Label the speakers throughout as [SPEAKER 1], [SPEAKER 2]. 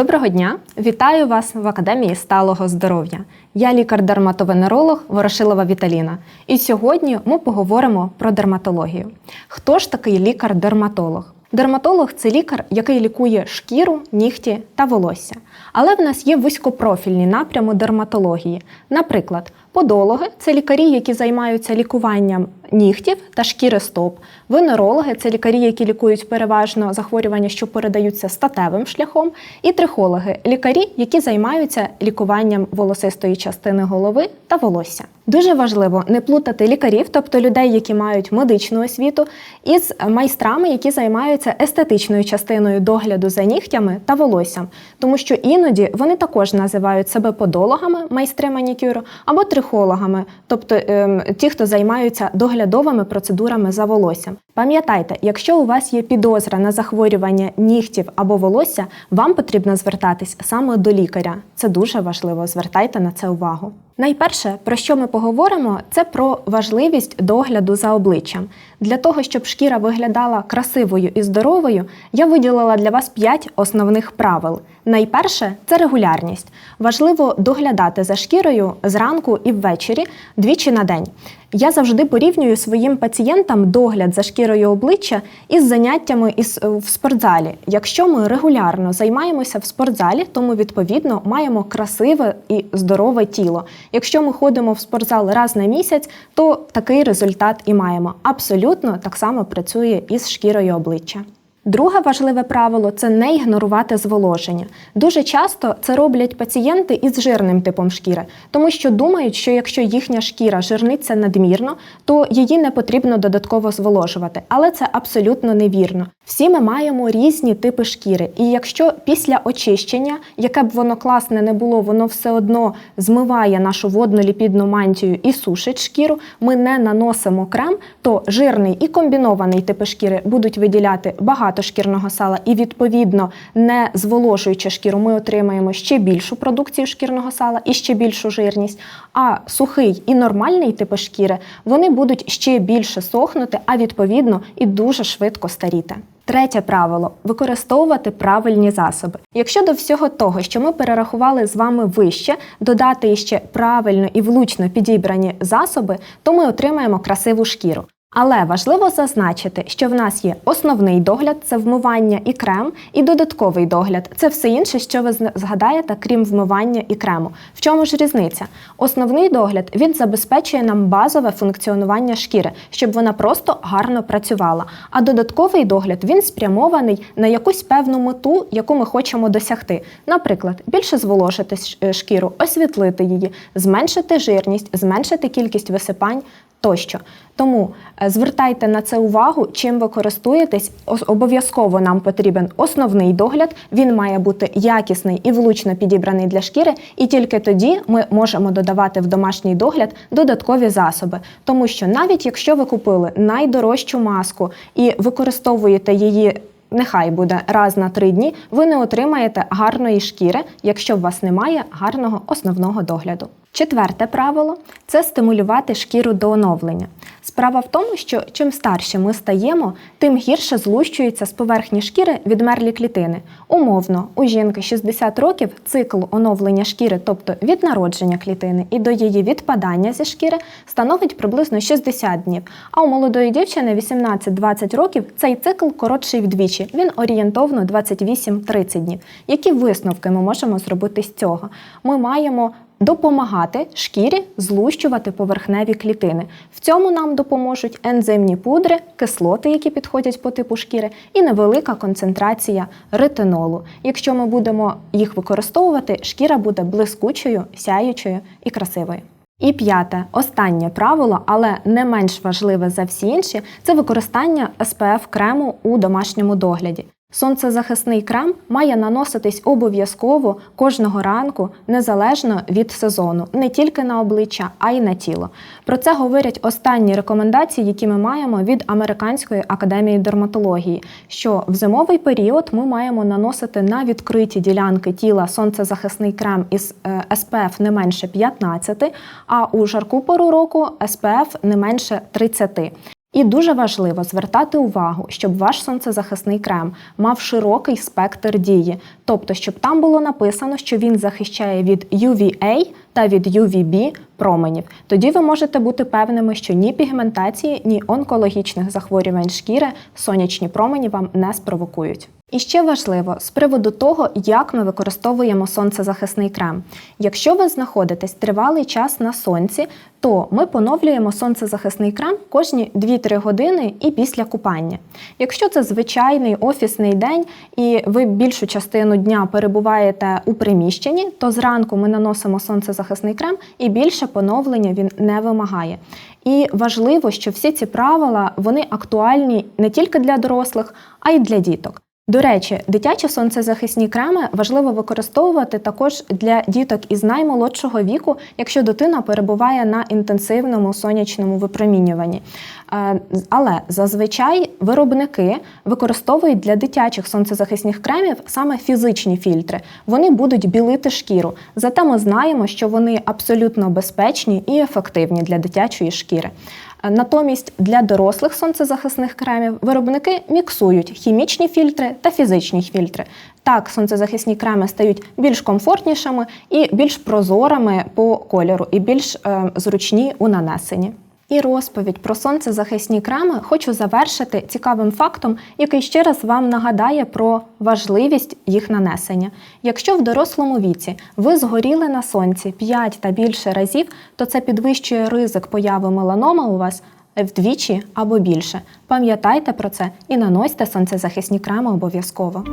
[SPEAKER 1] Доброго дня! Вітаю вас в Академії сталого здоров'я. Я лікар-дерматовенеролог Ворошилова Віталіна. І сьогодні ми поговоримо про дерматологію. Хто ж такий лікар-дерматолог? Дерматолог це лікар, який лікує шкіру, нігті та волосся. Але в нас є вузькопрофільні напрями дерматології. Наприклад, подологи це лікарі, які займаються лікуванням нігтів та шкіри стоп. Венерологи це лікарі, які лікують переважно захворювання, що передаються статевим шляхом. І трихологи лікарі, які займаються лікуванням волосистої частини голови та волосся. Дуже важливо не плутати лікарів, тобто людей, які мають медичну освіту, із майстрами, які займаються естетичною частиною догляду за нігтями та волоссям, тому що іноді вони також називають себе подологами, майстри манікюру, або трихологами, тобто ем, ті, хто займаються доглядовими процедурами за волоссям. Пам'ятайте, якщо у вас є підозра на захворювання нігтів або волосся, вам потрібно звертатись саме до лікаря. Це дуже важливо. Звертайте на це увагу. Найперше, про що ми поговоримо, це про важливість догляду за обличчям. Для того, щоб шкіра виглядала красивою і здоровою, я виділила для вас 5 основних правил. Найперше це регулярність. Важливо доглядати за шкірою зранку і ввечері двічі на день. Я завжди порівнюю своїм пацієнтам догляд за шкірою обличчя із заняттями із, в спортзалі. Якщо ми регулярно займаємося в спортзалі, то ми відповідно маємо красиве і здорове тіло. Якщо ми ходимо в спортзал раз на місяць, то такий результат і маємо. Абсолютно так само працює із шкірою обличчя. Друге важливе правило це не ігнорувати зволоження. Дуже часто це роблять пацієнти із жирним типом шкіри, тому що думають, що якщо їхня шкіра жирниться надмірно, то її не потрібно додатково зволожувати. Але це абсолютно невірно. Всі ми маємо різні типи шкіри, і якщо після очищення, яке б воно класне не було, воно все одно змиває нашу водно-ліпідну мантію і сушить шкіру, ми не наносимо крем, то жирний і комбінований типи шкіри будуть виділяти багато шкірного сала, і відповідно, не зволожуючи шкіру, ми отримаємо ще більшу продукцію шкірного сала і ще більшу жирність. А сухий і нормальний типи шкіри вони будуть ще більше сохнути, а відповідно і дуже швидко старіти. Третє правило використовувати правильні засоби. Якщо до всього того, що ми перерахували з вами вище, додати іще правильно і влучно підібрані засоби, то ми отримаємо красиву шкіру. Але важливо зазначити, що в нас є основний догляд це вмивання і крем, і додатковий догляд це все інше, що ви згадаєте, крім вмивання і крему. В чому ж різниця? Основний догляд він забезпечує нам базове функціонування шкіри, щоб вона просто гарно працювала. А додатковий догляд він спрямований на якусь певну мету, яку ми хочемо досягти. Наприклад, більше зволожити шкіру, освітлити її, зменшити жирність, зменшити кількість висипань тощо. Тому е, звертайте на це увагу, чим ви користуєтесь. Обов'язково нам потрібен основний догляд, він має бути якісний і влучно підібраний для шкіри, і тільки тоді ми можемо додавати в домашній догляд додаткові засоби. Тому що навіть якщо ви купили найдорожчу маску і використовуєте її. Нехай буде раз на три дні, ви не отримаєте гарної шкіри, якщо у вас немає гарного основного догляду. Четверте правило це стимулювати шкіру до оновлення. Справа в тому, що чим старше ми стаємо, тим гірше злущуються з поверхні шкіри відмерлі клітини. Умовно, у жінки 60 років цикл оновлення шкіри, тобто від народження клітини і до її відпадання зі шкіри, становить приблизно 60 днів. А у молодої дівчини 18-20 років цей цикл коротший вдвічі. Він орієнтовно 28-30 днів. Які висновки ми можемо зробити з цього? Ми маємо допомагати шкірі злущувати поверхневі клітини. В цьому нам допоможуть ензимні пудри, кислоти, які підходять по типу шкіри, і невелика концентрація ретинолу. Якщо ми будемо їх використовувати, шкіра буде блискучою, сяючою і красивою. І п'яте, останнє правило, але не менш важливе за всі інші, це використання SPF крему у домашньому догляді. Сонцезахисний крем має наноситись обов'язково кожного ранку, незалежно від сезону, не тільки на обличчя, а й на тіло. Про це говорять останні рекомендації, які ми маємо від Американської академії дерматології. Що в зимовий період ми маємо наносити на відкриті ділянки тіла сонцезахисний крем із SPF е, не менше 15, а у жарку пору року SPF не менше 30. І дуже важливо звертати увагу, щоб ваш сонцезахисний крем мав широкий спектр дії, тобто, щоб там було написано, що він захищає від UVA та від UVB променів. Тоді ви можете бути певними, що ні пігментації, ні онкологічних захворювань шкіри сонячні промені вам не спровокують. І ще важливо з приводу того, як ми використовуємо сонцезахисний крем. Якщо ви знаходитесь тривалий час на сонці, то ми поновлюємо сонцезахисний крем кожні 2-3 години і після купання. Якщо це звичайний офісний день і ви більшу частину дня перебуваєте у приміщенні, то зранку ми наносимо сонцезахисний крем і більше поновлення він не вимагає. І важливо, що всі ці правила вони актуальні не тільки для дорослих, а й для діток. До речі, дитячі сонцезахисні креми важливо використовувати також для діток із наймолодшого віку, якщо дитина перебуває на інтенсивному сонячному випромінюванні. Е, Але зазвичай виробники використовують для дитячих сонцезахисних кремів саме фізичні фільтри. Вони будуть білити шкіру. Зате ми знаємо, що вони абсолютно безпечні і ефективні для дитячої шкіри. Е, Натомість для дорослих сонцезахисних кремів виробники міксують хімічні фільтри та фізичні фільтри. Так, сонцезахисні креми стають більш комфортнішими і більш прозорими по кольору, і більш е, зручні у нанесенні. І розповідь про сонцезахисні креми хочу завершити цікавим фактом, який ще раз вам нагадає про важливість їх нанесення. Якщо в дорослому віці ви згоріли на сонці 5 та більше разів, то це підвищує ризик появи меланома у вас вдвічі або більше. Пам'ятайте про це і наносьте сонцезахисні креми обов'язково.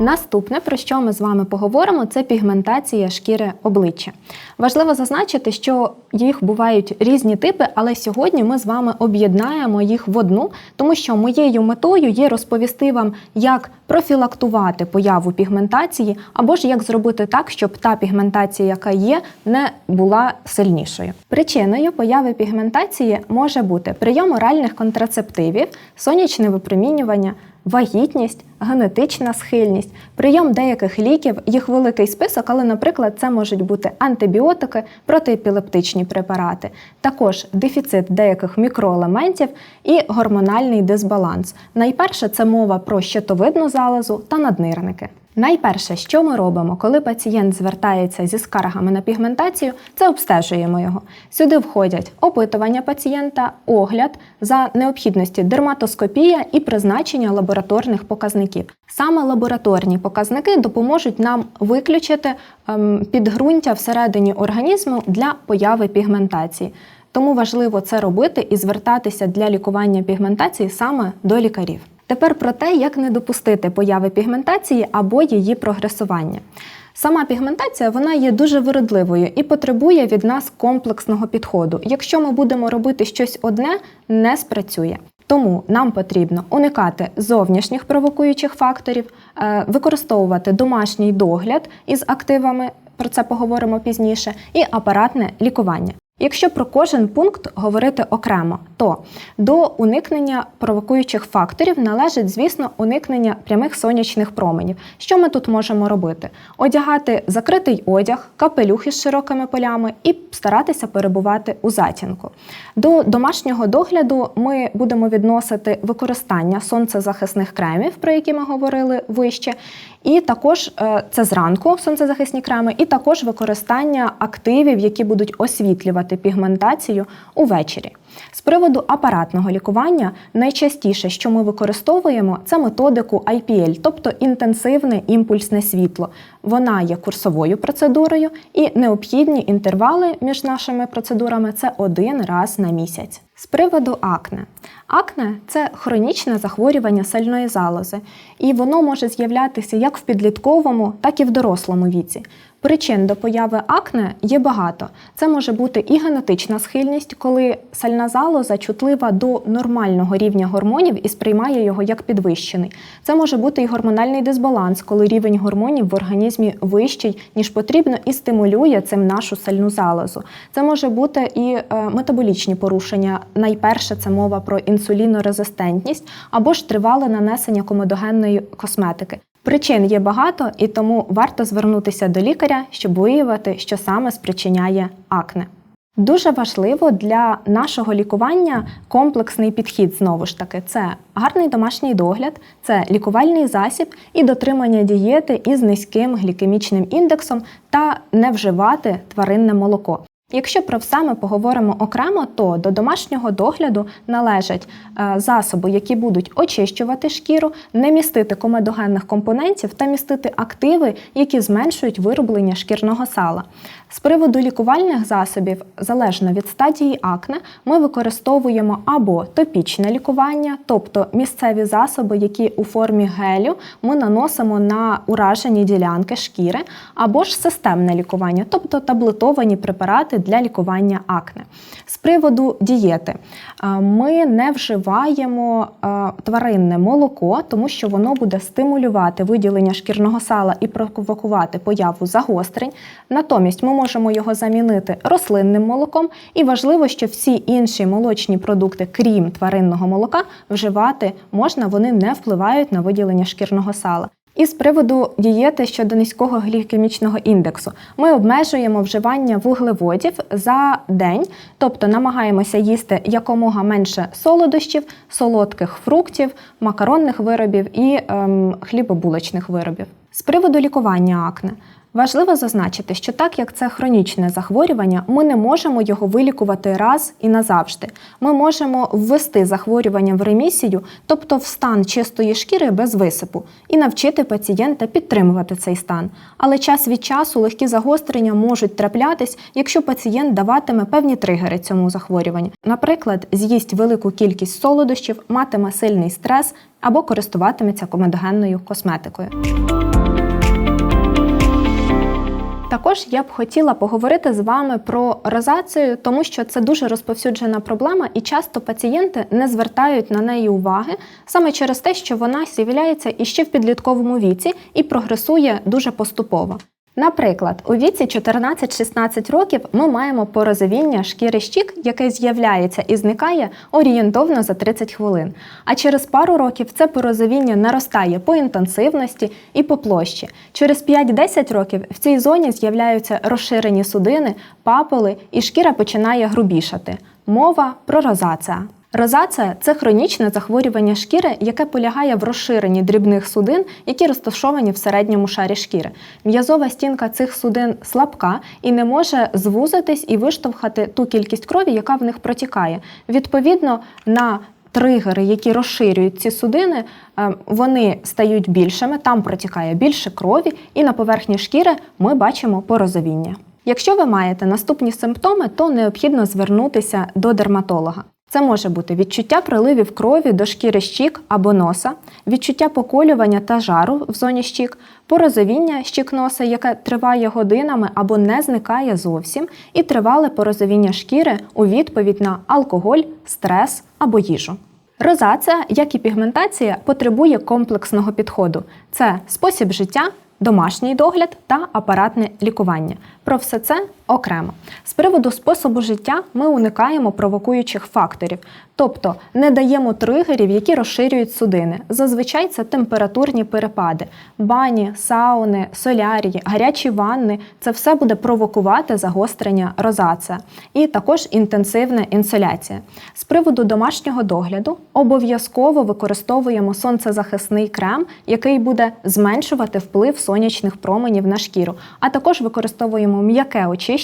[SPEAKER 1] Наступне, про що ми з вами поговоримо, це пігментація шкіри обличчя. Важливо зазначити, що їх бувають різні типи, але сьогодні ми з вами об'єднаємо їх в одну, тому що моєю метою є розповісти вам, як профілактувати появу пігментації, або ж як зробити так, щоб та пігментація, яка є, не була сильнішою. Причиною появи пігментації може бути прийом оральних контрацептивів, сонячне випромінювання вагітність, генетична схильність, прийом деяких ліків, їх великий список, але, наприклад, це можуть бути антибіотики, протиепілептичні препарати, також дефіцит деяких мікроелементів і гормональний дисбаланс. Найперше це мова про щитовидну залозу та наднирники. Найперше, що ми робимо, коли пацієнт звертається зі скаргами на пігментацію, це обстежуємо його. Сюди входять опитування пацієнта, огляд за необхідності дерматоскопія і призначення лабораторних показників. Саме лабораторні показники допоможуть нам виключити ем, підґрунтя всередині організму для появи пігментації. Тому важливо це робити і звертатися для лікування пігментації саме до лікарів. Тепер про те, як не допустити появи пігментації або її прогресування. Сама пігментація вона є дуже виродливою і потребує від нас комплексного підходу. Якщо ми будемо робити щось одне, не спрацює. Тому нам потрібно уникати зовнішніх провокуючих факторів, е, використовувати домашній догляд із активами, про це поговоримо пізніше, і апаратне лікування. Якщо про кожен пункт говорити окремо, то до уникнення провокуючих факторів належить, звісно, уникнення прямих сонячних променів. Що ми тут можемо робити? Одягати закритий одяг, капелюхи з широкими полями і старатися перебувати у затінку. До домашнього догляду ми будемо відносити використання сонцезахисних кремів, про які ми говорили вище, і також е, це зранку сонцезахисні креми, і також використання активів, які будуть освітлювати пігментацію увечері. З приводу апаратного лікування найчастіше, що ми використовуємо, це методику IPL, тобто інтенсивне імпульсне світло. Вона є курсовою процедурою, і необхідні інтервали між нашими процедурами це один раз на місяць. З приводу акне. Акне це хронічне захворювання сальної залози, і воно може з'являтися як в підлітковому, так і в дорослому віці. Причин до появи акне є багато. Це може бути і генетична схильність, коли сальна залоза чутлива до нормального рівня гормонів і сприймає його як підвищений. Це може бути і гормональний дисбаланс, коли рівень гормонів в організмі вищий, ніж потрібно, і стимулює цим нашу сальну залозу. Це може бути і е, метаболічні порушення. Найперше це мова про інсулінорезистентність або ж тривале нанесення комедогенної косметики. Причин є багато, і тому варто звернутися до лікаря, щоб виявити, що саме спричиняє акне. Дуже важливо для нашого лікування комплексний підхід знову ж таки. Це гарний домашній догляд, це лікувальний засіб і дотримання дієти із низьким глікемічним індексом та не вживати тваринне молоко. Якщо про все ми поговоримо окремо, то до домашнього догляду належать е, засоби, які будуть очищувати шкіру, не містити комедогенних компонентів та містити активи, які зменшують вироблення шкірного сала. З приводу лікувальних засобів, залежно від стадії акне, ми використовуємо або топічне лікування, тобто місцеві засоби, які у формі гелю ми наносимо на уражені ділянки шкіри, або ж системне лікування, тобто таблетовані препарати для лікування акне. З приводу дієти, е, ми не вживаємо е, тваринне молоко, тому що воно буде стимулювати виділення шкірного сала і провокувати появу загострень. Натомість ми можемо його замінити рослинним молоком, і важливо, що всі інші молочні продукти, крім тваринного молока, вживати можна, вони не впливають на виділення шкірного сала. І з приводу дієти щодо низького глікемічного індексу ми обмежуємо вживання вуглеводів за день, тобто намагаємося їсти якомога менше солодощів, солодких фруктів, макаронних виробів і ем, хлібобулочних виробів. З приводу лікування акне. Важливо зазначити, що так як це хронічне захворювання, ми не можемо його вилікувати раз і назавжди. Ми можемо ввести захворювання в ремісію, тобто в стан чистої шкіри без висипу, і навчити пацієнта підтримувати цей стан. Але час від часу легкі загострення можуть траплятись, якщо пацієнт даватиме певні тригери цьому захворюванню. Наприклад, з'їсть велику кількість солодощів, матиме сильний стрес або користуватиметься комедогенною косметикою. Також я б хотіла поговорити з вами про розацію, тому що це дуже розповсюджена проблема, і часто пацієнти не звертають на неї уваги саме через те, що вона з'являється іще в підлітковому віці і прогресує дуже поступово. Наприклад, у віці 14-16 років ми маємо порозовіння шкіри щік, яке з'являється і зникає орієнтовно за 30 хвилин. А через пару років це порозовіння наростає по інтенсивності і по площі. Через 5-10 років в цій зоні з'являються розширені судини, папули, і шкіра починає грубішати. Мова про розація. Розація це хронічне захворювання шкіри, яке полягає в розширенні дрібних судин, які розташовані в середньому шарі шкіри. М'язова стінка цих судин слабка і не може звузитись і виштовхати ту кількість крові, яка в них протікає. Відповідно, на Тригери, які розширюють ці судини, е, вони стають більшими, там протікає більше крові, і на поверхні шкіри ми бачимо порозовіння. Якщо ви маєте наступні симптоми, то необхідно звернутися до дерматолога. Це може бути відчуття приливів крові до шкіри щік або носа, відчуття поколювання та жару в зоні щік, порозовіння щік носа, яке триває годинами або не зникає зовсім, і тривале порозовіння шкіри у відповідь на алкоголь, стрес або їжу. Розація, як і пігментація, потребує комплексного підходу. Це спосіб життя, домашній догляд та апаратне лікування. Про все це окремо. З приводу способу життя ми уникаємо провокуючих факторів, тобто не даємо тригерів, які розширюють судини. Зазвичай це температурні перепади, бані, сауни, солярії, гарячі ванни це все буде провокувати загострення розація і також інтенсивна інсоляція. З приводу домашнього догляду обов'язково використовуємо сонцезахисний крем, який буде зменшувати вплив сонячних променів на шкіру, а також використовуємо м'яке очищення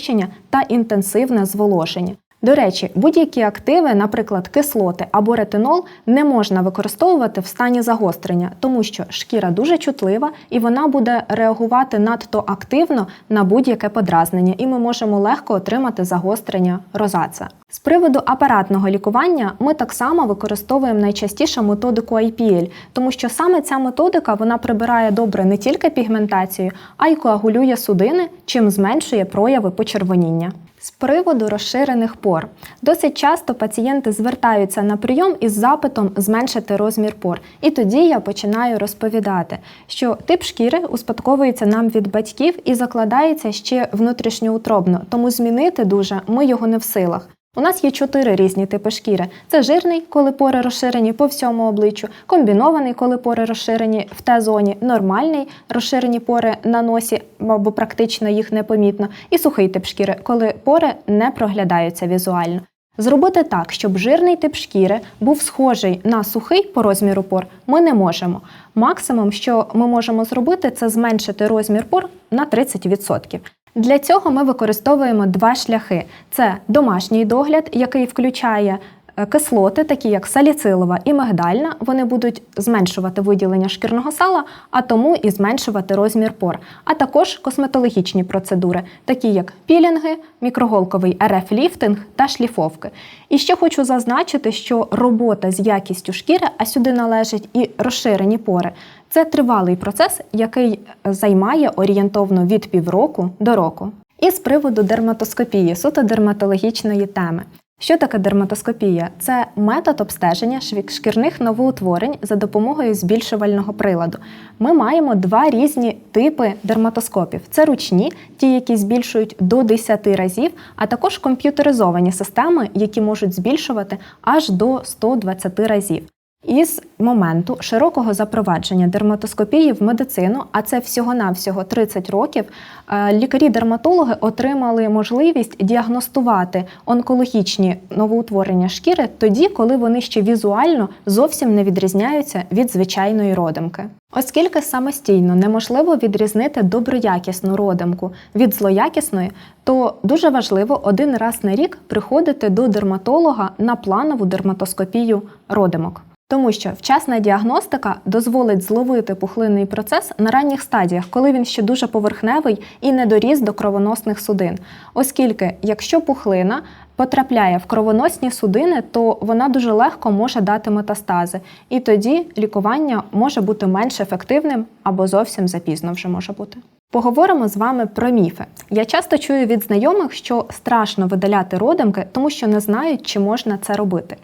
[SPEAKER 1] та інтенсивне зволоження. До речі, будь-які активи, наприклад, кислоти або ретинол, не можна використовувати в стані загострення, тому що шкіра дуже чутлива і вона буде реагувати надто активно на будь-яке подразнення, і ми можемо легко отримати загострення розаца. З приводу апаратного лікування ми так само використовуємо найчастіше методику IPL, тому що саме ця методика вона прибирає добре не тільки пігментацію, а й коагулює судини, чим зменшує прояви почервоніння. З приводу розширених пор досить часто пацієнти звертаються на прийом із запитом зменшити розмір пор. І тоді я починаю розповідати, що тип шкіри успадковується нам від батьків і закладається ще внутрішньоутробно, тому змінити дуже ми його не в силах. У нас є чотири різні типи шкіри: це жирний, коли пори розширені по всьому обличчю, комбінований, коли пори розширені в Т-зоні, нормальний розширені пори на носі, або практично їх непомітно, і сухий тип шкіри, коли пори не проглядаються візуально. Зробити так, щоб жирний тип шкіри був схожий на сухий по розміру пор, ми не можемо. Максимум, що ми можемо зробити, це зменшити розмір пор на 30%. Для цього ми використовуємо два шляхи: це домашній догляд, який включає е, кислоти, такі як саліцилова і мигдальна. Вони будуть зменшувати виділення шкірного сала, а тому і зменшувати розмір пор. А також косметологічні процедури, такі як пілінги, мікроголковий РФ-ліфтинг та шліфовки. І ще хочу зазначити, що робота з якістю шкіри, а сюди належать і розширені пори. Це тривалий процес, який займає орієнтовно від півроку до року. І з приводу дерматоскопії, суто дерматологічної теми. Що таке дерматоскопія? Це метод обстеження шкірних новоутворень за допомогою збільшувального приладу. Ми маємо два різні типи дерматоскопів: це ручні, ті, які збільшують до 10 разів, а також комп'ютеризовані системи, які можуть збільшувати аж до 120 разів. Із моменту широкого запровадження дерматоскопії в медицину, а це всього-навсього 30 років, е, лікарі-дерматологи отримали можливість діагностувати онкологічні новоутворення шкіри тоді, коли вони ще візуально зовсім не відрізняються від звичайної родимки. Оскільки самостійно неможливо відрізнити доброякісну родимку від злоякісної, то дуже важливо один раз на рік приходити до дерматолога на планову дерматоскопію родимок. Тому що вчасна діагностика дозволить зловити пухлинний процес на ранніх стадіях, коли він ще дуже поверхневий і не доріс до кровоносних судин. Оскільки, якщо пухлина потрапляє в кровоносні судини, то вона дуже легко може дати метастази, і тоді лікування може бути менш ефективним або зовсім запізно вже може бути. Поговоримо з вами про міфи. Я часто чую від знайомих, що страшно видаляти родимки, тому що не знають, чи можна це робити.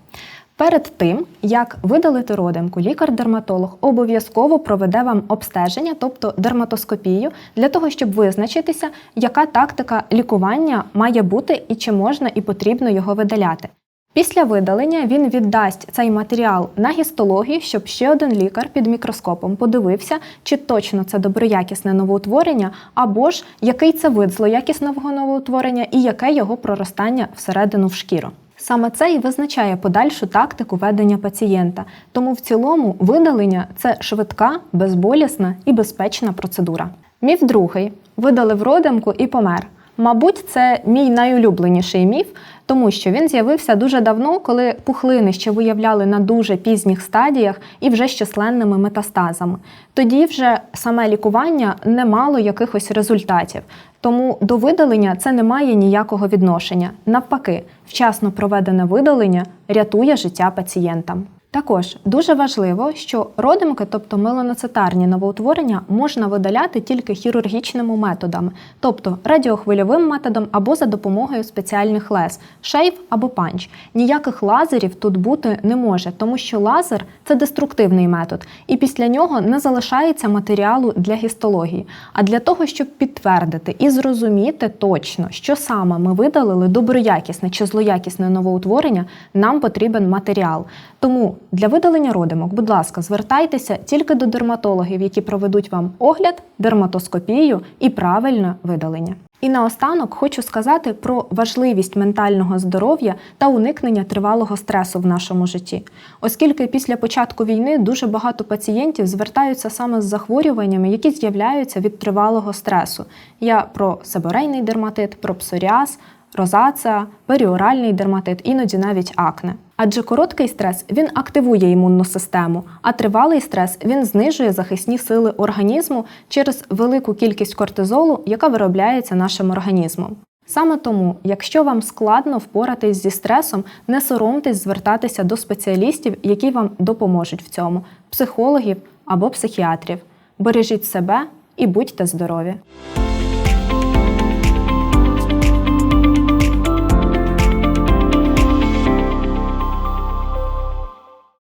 [SPEAKER 1] Перед тим, як видалити родимку, лікар-дерматолог обов'язково проведе вам обстеження, тобто дерматоскопію, для того, щоб визначитися, яка тактика лікування має бути і чи можна і потрібно його видаляти. Після видалення він віддасть цей матеріал на гістологію, щоб ще один лікар під мікроскопом подивився, чи точно це доброякісне новоутворення, або ж який це вид злоякісного новоутворення і яке його проростання всередину в шкіру. Саме це і визначає подальшу тактику ведення пацієнта. Тому в цілому видалення це швидка, безболісна і безпечна процедура. Міф другий: видалив родимку і помер. Мабуть, це мій найулюбленіший міф, тому що він з'явився дуже давно, коли пухлини ще виявляли на дуже пізніх стадіях і вже з численними метастазами. Тоді вже саме лікування не мало якихось результатів. Тому до видалення це не має ніякого відношення. Навпаки, вчасно проведене видалення рятує життя пацієнтам. Також дуже важливо, що родимки, тобто меланоцитарні новоутворення, можна видаляти тільки хірургічними методами, тобто радіохвильовим методом або за допомогою спеціальних лез, шейв або панч. Ніяких лазерів тут бути не може, тому що лазер це деструктивний метод, і після нього не залишається матеріалу для гістології. А для того, щоб підтвердити і зрозуміти точно, що саме ми видалили доброякісне чи злоякісне новоутворення, нам потрібен матеріал. Тому для видалення родимок, будь ласка, звертайтеся тільки до дерматологів, які проведуть вам огляд, дерматоскопію і правильне видалення. І наостанок хочу сказати про важливість ментального здоров'я та уникнення тривалого стресу в нашому житті, оскільки після початку війни дуже багато пацієнтів звертаються саме з захворюваннями, які з'являються від тривалого стресу. Я про себорейний дерматит, про псоріаз, розацеа, періоральний дерматит, іноді навіть акне. Адже короткий стрес він активує імунну систему, а тривалий стрес він знижує захисні сили організму через велику кількість кортизолу, яка виробляється нашим організмом. Саме тому, якщо вам складно впоратись зі стресом, не соромтесь звертатися до спеціалістів, які вам допоможуть в цьому психологів або психіатрів. Бережіть себе і будьте здорові!